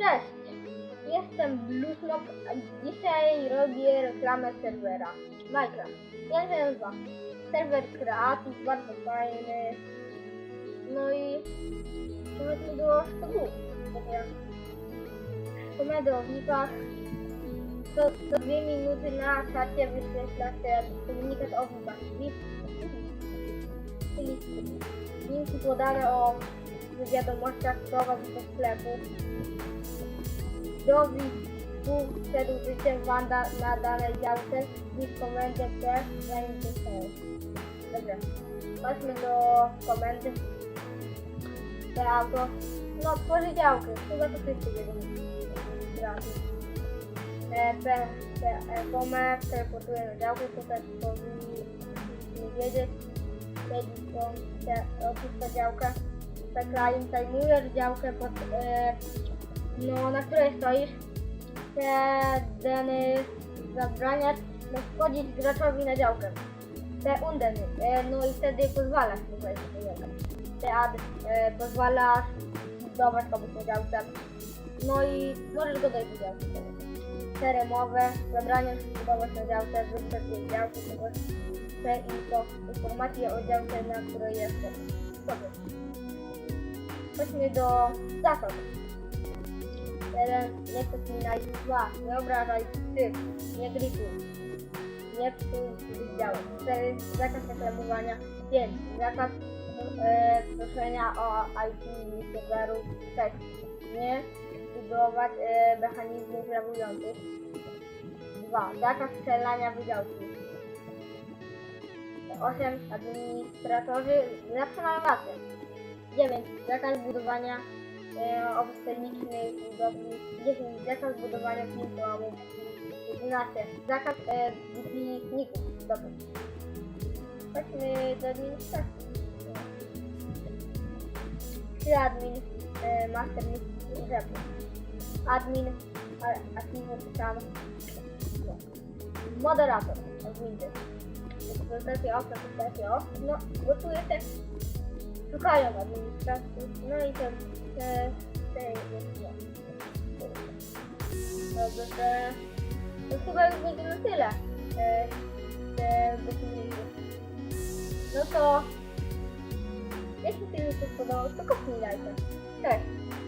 Cześć, jestem Bluesmob, a dzisiaj robię reklamę serwera Minecraft 1.2. Serwer Creative, bardzo fajny. No i przechodźmy do szczegółów. Dobra. Komedy o wnikach. Co, co dwie minuty na czacie wyświetla się komunikat o wnikach. Czyli linki podane o w wiadomościach prowadź do sklepu. Do widzów przed użyciem Wanda na danej działce wpisz komendę P zanim zostało. Dobra. Chodźmy do komendy. Auto. No, tworzy działkę. Chyba to wszyscy wiedzą. Gratis. E, P, P, e, Pomę teleportuje na działkę, to też powinni wiedzieć. Siedzi tą, te, opuszcza działkę. Peklaim zajmujesz działkę pod, e, no, na której stoisz. Te deny zabraniać, no wchodzić graczowi na działkę. Te undeny, e, no i wtedy pozwalasz mu wejść do działkę. Te ad, e, pozwalasz budować komuś na działce. No i możesz go dojść do działki. Te remowe, zabraniasz budować na działce, wyprzedzenie działki, kogoś te info, informacje o działce, na której. Dobrze. Chodźmy do zasad. Jeden, nie przeklinaj. Dwa, nie obrażaj. Trzy, nie klikuj. Nie psuj działek. Cztery, zakaz reklamowania. Pięć, zakaz e, proszenia o IP serweru. Sześć, nie budować e, mechanizmów lewujących. Dwa, zakaz strzelania wydziałki. 8 administratorzy zatrzymają pracę. 9 zakaz budowania e, obstelnicznych budowli. 10 zakaz budowania pintomów. 11 zakaz e, butników. Dobra. Chodźmy do administracji. 3 admin, e, master rzepu. Admin, a- archiwum tam. Moderator, admin prezentacja off, prezentacja off, no głosuje się, szukają administracji, no i te, te, te, no. Dobrze, te, to chyba już będzie na tyle, te, te dokumenty. No to, jeśli film się spodobał, to kopnij lajka. Cześć!